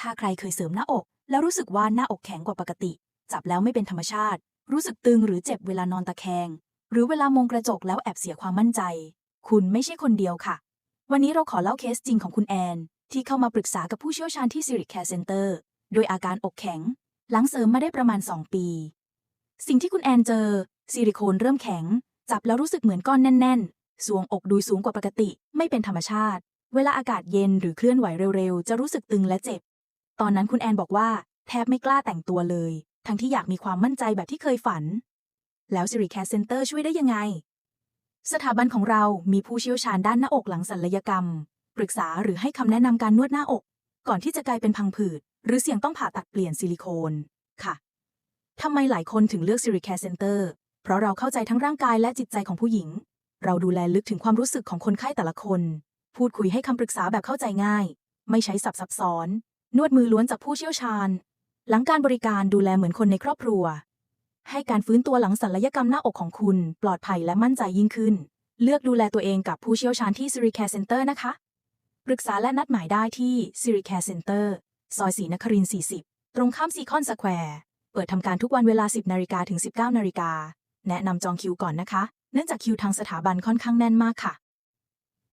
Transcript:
ถ้าใครเคยเสริมหน้าอก แล้วรู้สึกว่าหน้าอกแข็งกว่าปกติ จับแล้วไม่เป็นธรรมชาติ รู้สึกตึงหรือเจ็บเวลานอนตะแคง หรือเวลามองกระจกแล้วแอบเสียความมั่นใจ คุณไม่ใช่คนเดียวค่ะ วันนี้เราขอเล่าเคสจริงของคุณแอน ที่เข้ามาปรึกษากับผู้เชี่ยวชาญที่ Sirik Care Center โดยอาการอกแข็ง หลังเสริมมาได้ประมาณ 2 ปี สิ่งที่คุณแอนเจอ ซิลิโคนเริ่มแข็ง จับแล้วรู้สึกเหมือนก้อนแน่น ๆ สวงอกดูสูงกว่าปกติ ไม่เป็นธรรมชาติ เวลาอากาศเย็นหรือเคลื่อนไหวเร็ว ๆ จะรู้สึกตึงและเจ็บ ตอนนั้นคุณแอนบอกว่าแทบไม่กล้าแต่งตัวเลย ทั้งที่อยากมีความมั่นใจแบบที่เคยฝัน แล้ว Sirik Care Center ช่วยได้ยังไง สถาบันของเรามีผู้เชี่ยวชาญด้านหน้าอกหลังศัลยกรรม ปรึกษาหรือให้คำแนะนำการนวดหน้าอก ก่อนที่จะกลายเป็นพังผืด หรือเสี่ยงต้องผ่าตัดเปลี่ยนซิลิโคนค่ะทำไมหลายคนถึงเลือก Sirik Care Center เพราะเราเข้าใจทั้งร่างกายและจิตใจของผู้หญิง เราดูแลลึกถึงความรู้สึกของคนไข้แต่ละคน พูดคุยให้คำปรึกษาแบบเข้าใจง่าย ไม่ใช้สับซับซ้อน นวดมือล้วนจากผู้เชี่ยวชาญ หลังการบริการดูแลเหมือนคนในครอบครัว ให้การฟื้นตัวหลังศัลยกรรมหน้าอกของคุณ ปลอดภัยและมั่นใจยิ่งขึ้น เลือกดูแลตัวเองกับผู้เชี่ยวชาญที่ s i r i Care Center นะคะ ปรึกษาและนัดหมายได้ที่ s i r i Care Center ซอยศรีนครินทร์40 ตรงข้ามซีคอนสแควร์ เปิดทำการทุกวันเวลา 10นาฬิกาถึง 19นาฬิกาแนะนำจองคิวก่อนนะคะ เนื่องจากคิวทางสถาบันค่อนข้างแน่นมากค่ะ